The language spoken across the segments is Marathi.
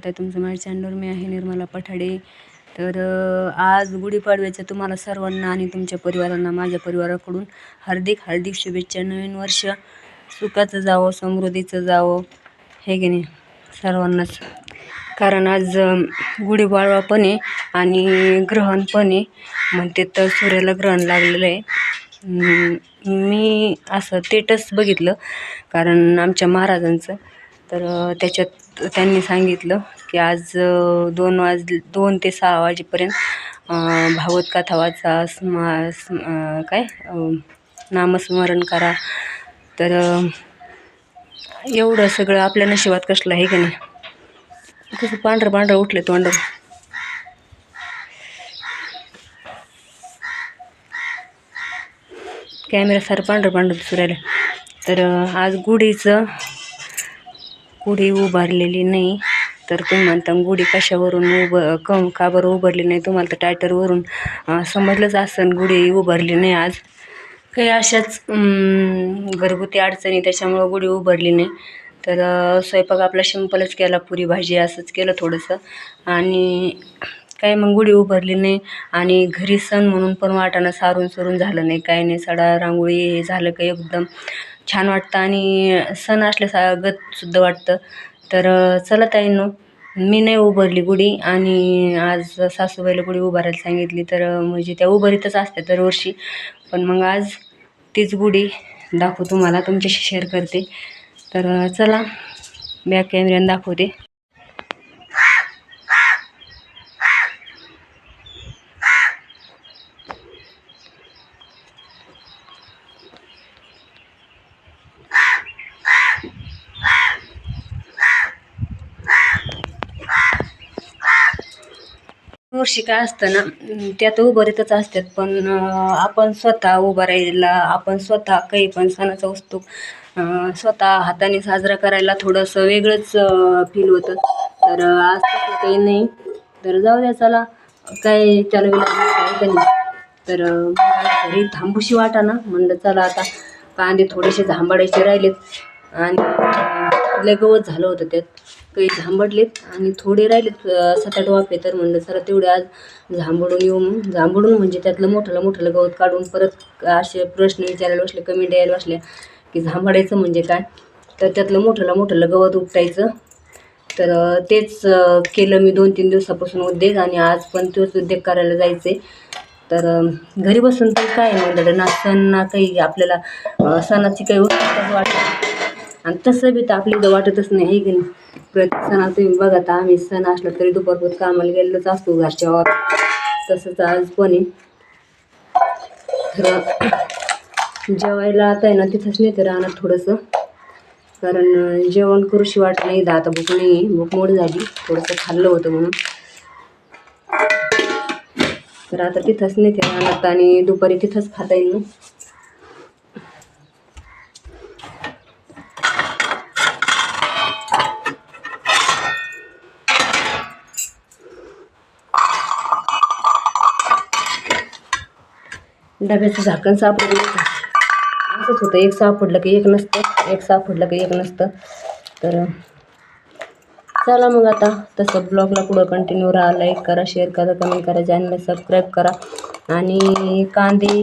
स्वागत आहे. तुमचं माझ्या चॅनलवर मी आहे निर्मला पठाडे. तर आज गुढीपाडव्याच्या तुम्हाला सर्वांना आणि तुमच्या परिवारांना माझ्या परिवाराकडून हार्दिक हार्दिक शुभेच्छा. नवीन वर्ष सुखाचं जावं समृद्धीचं जावं. हे की नाही? सर्वांनाच. कारण आज गुढीपाडवा पण आहे आणि ग्रहण पण आहे. म्हणते तर सूर्याला ग्रहण लागलेलं आहे. मी असं तेटच बघितलं. कारण आमच्या महाराजांचं. तर त्याच्यात त्यांनी सांगितलं की आज दोन वाज दोन ते सहा वाजेपर्यंत भागवत कथा वाचा स्मा स्म काय? नामस्मरण करा. तर एवढं सगळं आपल्या नशिबात कसलं आहे का नाही? कसं पांढरं पांढरं उठले तोंडावर कॅमेरा सारं पांढरं पांढरं दिसू राहिलं. तर आज गुढीचं गुढी उभारलेली नाही. तर तुम्ही म्हणता गुढी कशावरून उभ कम का बरं उभारली नाही? तुम्हाला तर टायटरवरून समजलंच असं गुढी उभारली नाही आज. काही अशाच घरगुती अडचणी त्याच्यामुळं गुढी उभारली नाही. तर स्वयंपाक आपला सिंपलच केला पुरी भाजी असंच केलं थोडंसं. आणि काय मग गुढी उभारली नाही. आणि घरी सण म्हणून पण वाटाणं सारून सुरून झालं नाही. काय नाही सडा रांगोळी हे झालं काही एकदम. छान वाटतं आणि सण असल्यासागतसुद्धा वाटतं. तर चला ताईंनो मी नाही उभारली गुढी आणि आज सासूबाईला गुढी उभारायला सांगितली तर म्हणजे त्या उभारीतच असतात दरवर्षी. पण मग आज तीच गुढी दाखवू तुम्हाला तुमच्याशी शेअर करते. तर चला बॅक कॅमेऱ्यानं दाखवते. वर्षी काय असतं ना त्या तर उभारीतच असतात. पण आपण स्वतः उभा राहायला आपण स्वतः काही पण सणाचा वस्तू स्वतः हाताने साजरा करायला थोडंसं वेगळंच फील होतं. तर आज तसं काही नाही. तर जाऊ द्या चला. काय त्याला विलाज का नाही. तर घरी थांबूशी वाटा ना. म्हणलं चला आता कांदे थोडेसे झांबाडायचे राहिलेत. आणि लय गवत झालं होतं त्यात. काही झांबडलेत आणि थोडे राहिलेत सात आठ वाफे तर म्हणलं सर तेवढे आज झांबडून येऊ मग झांबडून म्हणजे त्यातलं मोठ्याला मोठ्याला गवत काढून परत असे प्रश्न विचारायला बसले कमेंट यायला बसल्या की झांबडायचं म्हणजे काय? तर त्यातलं मोठलं मोठ्याला गवत उपटायचं. तर तेच केलं मी दोन तीन दिवसापासून उद्योग आणि आज पण तोच उद्योग करायला जायचे तर घरी बसून तर काय म्हणलं ना सण ना काही आपल्याला सणाची काही उत्सुकताच वाटत आणि तसं बी तर आपली इथं वाटतच नाही की प्रत्येक सणाला तुम्ही बघा आता आम्ही सण असला तरी दुपारपूर कामाला गेलेलोच असतो घरच्या तसंच आज पण आहे. तर जेवायला आता आहे ना तिथंच नेते राहणार थोडंसं. कारण जेवण करूशी वाटत नाही इथं आता भूक नाही आहे. भूक मोड झाली. थोडंसं खाल्लं होतं म्हणून. तर आता तिथंच नेते राहणार. आणि दुपारी तिथंच खाता येईल डब्याचं झाकण सापडलं असंच होतं. एक सापडलं की एक नसतं. एक सापडलं की एक नसतं. तर चला मग आता तसं ब्लॉगला पुढं कंटिन्यू राहा. लाईक करा शेअर करा कमेंट करा चॅनलला सबस्क्राईब करा. आणि कांदे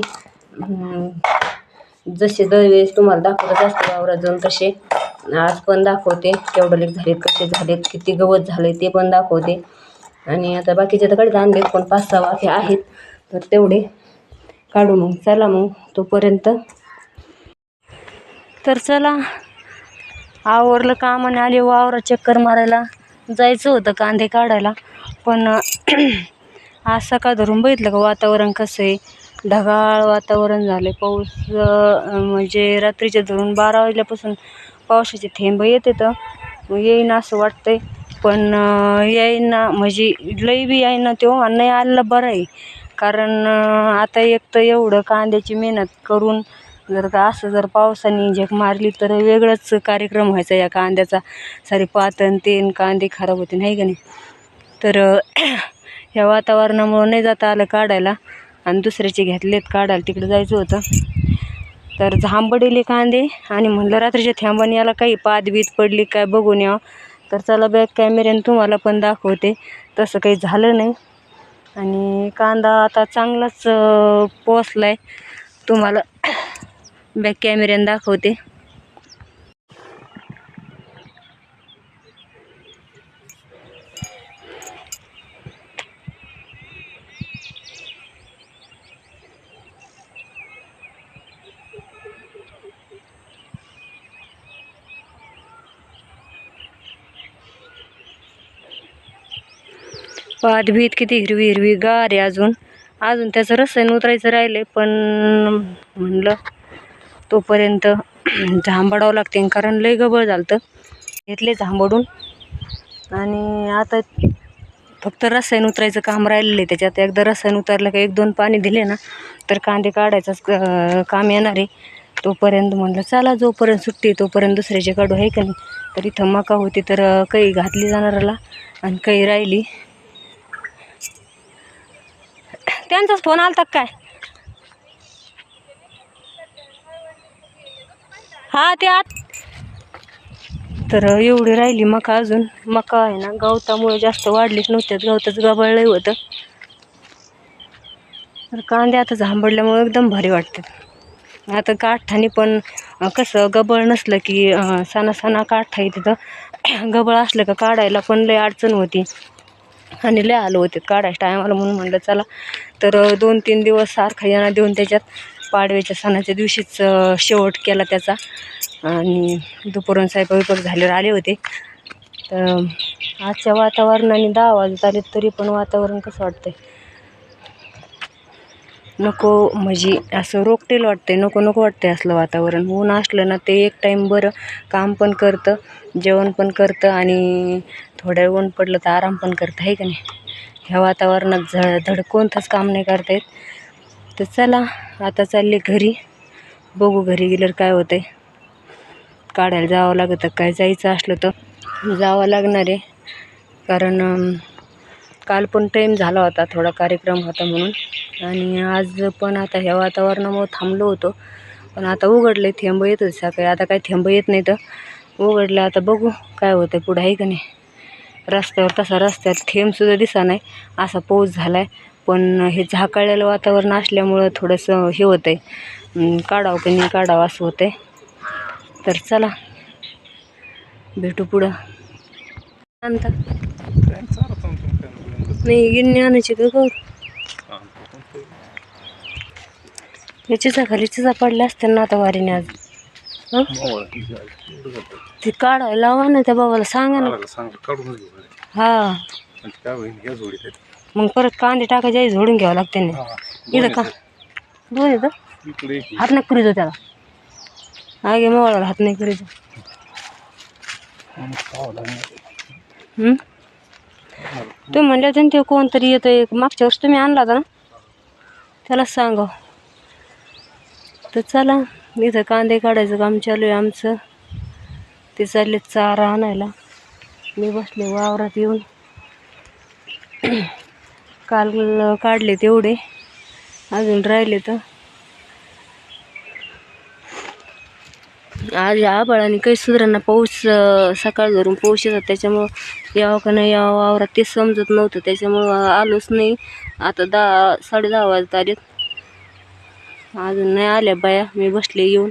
जसे दरवेळेस तुम्हाला दाखवत असते वावरात जाऊन तसे. आज पण दाखवते. केवढं लेख झालेत कसे झालेत किती गवत झाले ते पण दाखवते. आणि आता बाकीचे तर कडे आणले पण पाच सहा वाफे आहेत. तर तेवढे. काढू मग. चला मग तोपर्यंत. तर चला आवरलं कामाने आले वावरा हो चक्कर मारायला. जायचं होतं कांदे काढायला पण आज सकाळ धरून बघितलं का वातावरण कसं आहे? ढगाळ वातावरण झालं पाऊस म्हणजे रात्रीच्या धरून बारा वाजल्यापासून पावसाचे थेंब येत येतं येईन असं वाटतंय. पण अं, येईना म्हणजे लई बी येईना तो आणि नाही आलेला बरं आहे. कारण आता एक तर एवढं कांद्याची मेहनत करून जर का असं जर पावसाने झेप मारली तर वेगळंच कार्यक्रम व्हायचा या कांद्याचा. सारे पातन तेन कांदे खराब होते नाही का नाही? तर ह्या वातावरणामुळं नाही जाता आलं काढायला. आणि दुसऱ्याचे घेतलेत काढायला तिकडे जायचं होतं. तर झांबडले कांदे आणि म्हणलं रात्रीच्या थांबाने याला काही पात बीत पडली काय बघून यावं. तर चला बॅक कॅमेऱ्याने तुम्हाला पण दाखवते. तसं काही झालं नाही. आणि कांदा आता चांगलाच पोचला आहे तुम्हाला बॅक कॅमेऱ्याने दाखवते. पाठ भीत किती हिरवी हिरवी गार आहे अजून. अजून त्याचं रसायन उतरायचं राहिलं पण म्हणलं तोपर्यंत झांबडावं लागते कारण लय गबळ झालं घेतले झांबडून. आणि आता फक्त रसायन उतरायचं काम राहिलेलं आहे त्याच्यात. एकदा रसायन उतरलं का एक दोन पाणी दिले ना तर कांदे काढायचंच काम येणार आहे. तोपर्यंत म्हणलं चला जोपर्यंत सुट्टी तोपर्यंत दुसऱ्याचे काढू आहे का नाही? तर इथं मका होती तर काही घातली जाणाराला आणि काही राहिली. त्यांचाच फोन आला का काय? हा ते आत. तर एवढी राहिली मका अजून. मका आहे ना गवतामुळे जास्त वाढलीच नव्हत्यात. गवताच गबळलंही होतं. तर कांदे आता झांबडल्यामुळे एकदम भारी वाटते आता काठाने पण कसं गबळ नसलं की अं, काठा येते तर आहे तिथं. गबळ असलं का काढायला पण लय अडचण होती. आणि लय आलो होते काढायच टायमाला म्हणून म्हणलं चला. तर दोन तीन दिवस सारखा यांना देऊन त्याच्यात पाडव्याच्या सणाच्या दिवशीच शेवट केला त्याचा. आणि दुपारून स्वयंपाक बिपाक झाल्यावर आले होते. तर आजच्या वातावरणाने दहा वाजत आले तरी पण वातावरण कसं वाटतंय? नको म्हणजे असं रोकटेल वाटते नको नको वाटते असलं वातावरण. ऊन असलं ना ते एक टाईम बरं काम पण करतं जेवण पण करतं आणि थोड्या वेळ ऊन पडलं तर आराम पण करतं आहे का नाही? ह्या वातावरणात झ धड कोणतंच काम नाही करता येत तर चला आता चालले घरी. बघू घरी गेल्यावर काय होतं आहे काढायला जावं लागतं काय जायचं असलं तर. जावं लागणार आहे. कारण काल पण टाईम झाला होता थोडा कार्यक्रम होता म्हणून. आणि आज पण आता ह्या वातावरणामुळं थांबलो होतो. पण आता उघडले थेंब येत होते सकाळी. आता काही थेंब येत नाही तर उघडलं. आता बघू काय होतं पुढं आहे का नाही? रस्त्यावर तसा रस्त्यात थेंबसुद्धा दिसा नाही. असा पाऊस झाला आहे पण हे झाकाळलेलं वातावरण असल्यामुळं थोडंसं हे होतं आहे काढावं की नाही काढावं असं होतं आहे तर चला भेटू पुढं. आणता नाही गिन्नी आणायची का गौर याचीचा खाली चिचा पडल्या असत्या ना आता वारीने आज? हं? ते काढायला लावा ना त्या बाबाला सांगा ना. हा. मग परत कांदे टाकायचे आई झोडून घ्यावं लागते ना. इथं का? दोन येतं हात नाही करीतो त्याला. आगे मोळाला हात नाही करीतो हं? तुम्ही म्हणले होते ना ते कोणतरी येतं एक मागच्या वर्षी तुम्ही आणला होता ना? त्यालाच सांगा तर चला इथं कांदे काढायचं काम चालू आहे आमचं. ते चालले चारा आणायला. मी बसले वावरात येऊन. काल काढले तेवढे. अजून राहिले तर. आज आबाळाने काही सुधारांना पाऊस सकाळ धरून पाऊस येतात. त्याच्यामुळं यावं का नाही यावं? वावरात ते समजत नव्हतं. त्याच्यामुळं आलोच नाही. आता दहा साडे दहा वाजत आलेत. अजून नाही आल्या बाया. मी बसले येऊन.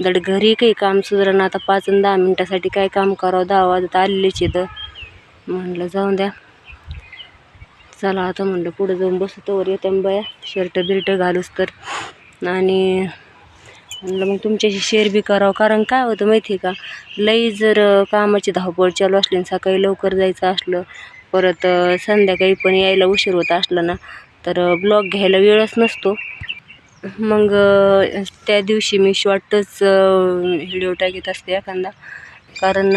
दड घरी काही काम सुधारणं. आता पाच आणि दहा मिनटासाठी काय काम करावं? दहा वाजत आलेलेच इथं म्हणलं जाऊन द्या. चला आता म्हणलं पुढं जाऊन बसू. वर येते बाया. शर्ट बिर्ट घालूस तर. आणि म्हणलं मग तुमच्याशी शेअर बी करावं. कारण काय होतं माहिती आहे का? लई जर कामाची धावपळ चालू असली आणि सकाळी लवकर जायचं असलं परत संध्याकाळी पण यायला उशीर होत असला ना तर ब्लॉग घ्यायला वेळच नसतो. मग त्या दिवशी मी शॉर्टच व्हिडिओ टाकीत असते एखादा. कारण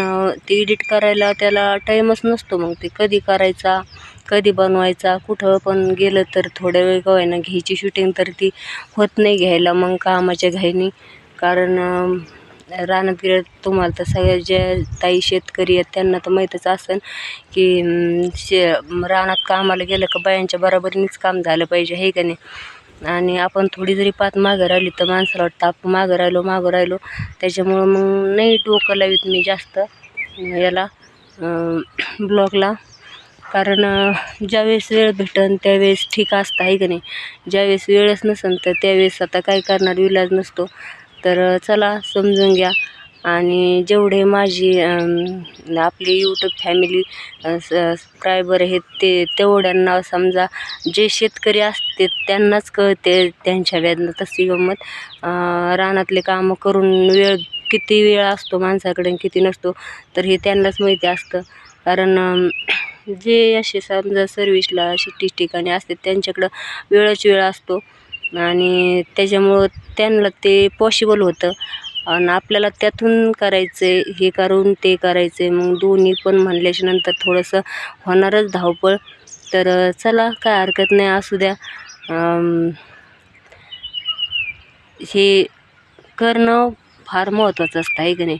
ते एडिट करायला त्याला टाईमच नसतो मग ते. कधी करायचा कधी बनवायचा कुठं पण गेलं तर थोड्या वेळ का घ्यायची शूटिंग तर ती होत नाही घ्यायला मग कामाच्या घाईनी. कारण रानपिरत रानात गेलं तुम्हाला तर सगळ्या ज्या ताई शेतकरी आहेत त्यांना तर माहीतच असेल की शे रानात कामाला गेलं का बायांच्या बरोबरीनेच काम झालं पाहिजे हे का नाही? आणि आपण थोडी जरी पात मागं राहिली तर माणसाला वाटतं आपण मागं राहिलो मागं राहिलो. त्याच्यामुळं मग नाही डोकं लावित मी जास्त याला ब्लॉगला. कारण ज्यावेळेस वेळ भेटन त्यावेळेस ठीक असतं आहे का नाही? ज्यावेळेस वेळच नसेल तर त्यावेळेस आता काय करणार विलाज नसतो. तर चला समजून घ्या. आणि जेवढे माझी आपली यूट्यूब फॅमिली सबस्क्रायबर आहेत ते तेवढ्यांना समजा जे शेतकरी असते त्यांनाच कळते त्यांच्या वेदना तशी गंमत. रानातले कामं करून वेळ किती वेळ असतो माणसाकडे किती नसतो तर हे त्यांनाच माहिती असतं. कारण जे असे समजा सर्विसला शिट्टी ठिकाणी असते त्यांच्याकडं वेळच वेळ असतो. आणि त्याच्यामुळं त्यांना ते पॉसिबल होतं. आणि आपल्याला त्यातून करायचं आहे हे करून ते करायचं. आहे मग दोन्ही पण म्हणल्याच्या नंतर थोडंसं होणारच धावपळ. तर चला काय हरकत नाही असू द्या. हे करणं फार महत्त्वाचं असतं आहे की नाही?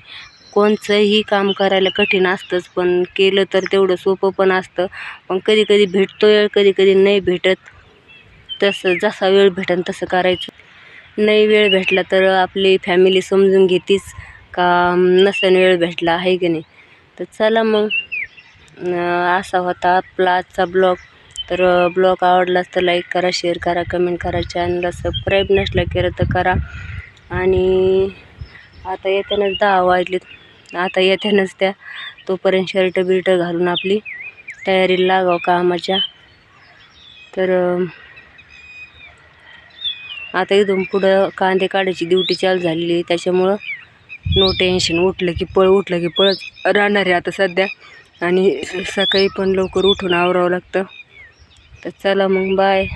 कोणचंही काम करायला कठीण असतंच पण केलं तर तेवढं सोपं पण असतं. पण कधी कधी भेटतो वेळ कधी कधी नाही भेटत. तसं जसा वेळ भेटेल तसं करायचं. नाही वेळ भेटला तर आपली फॅमिली समजून घेतीच का नसेन वेळ भेटला आहे की नाही? तर चला मग. असा होता आपला आजचा ब्लॉग. तर ब्लॉग आवडलाच तर लाईक करा शेअर करा कमेंट करा चॅनलला सबस्क्राईब नसला केलं तर करा. आणि आता येतानाच दहा वाजलेत. आता येतानाच त्या तोपर्यंत शर्ट बिर्ट घालून आपली तयारी लागावं कामाच्या. तर आता इथून पुढं कांदे काढायची ड्युटी चालू झालेली आहे. त्याच्यामुळं नो टेन्शन उठलं की पळ उठलं की पळत राहणार आहे आता सध्या. आणि सकाळी पण लवकर उठून आवरावं लागतं. तर चला मग बाय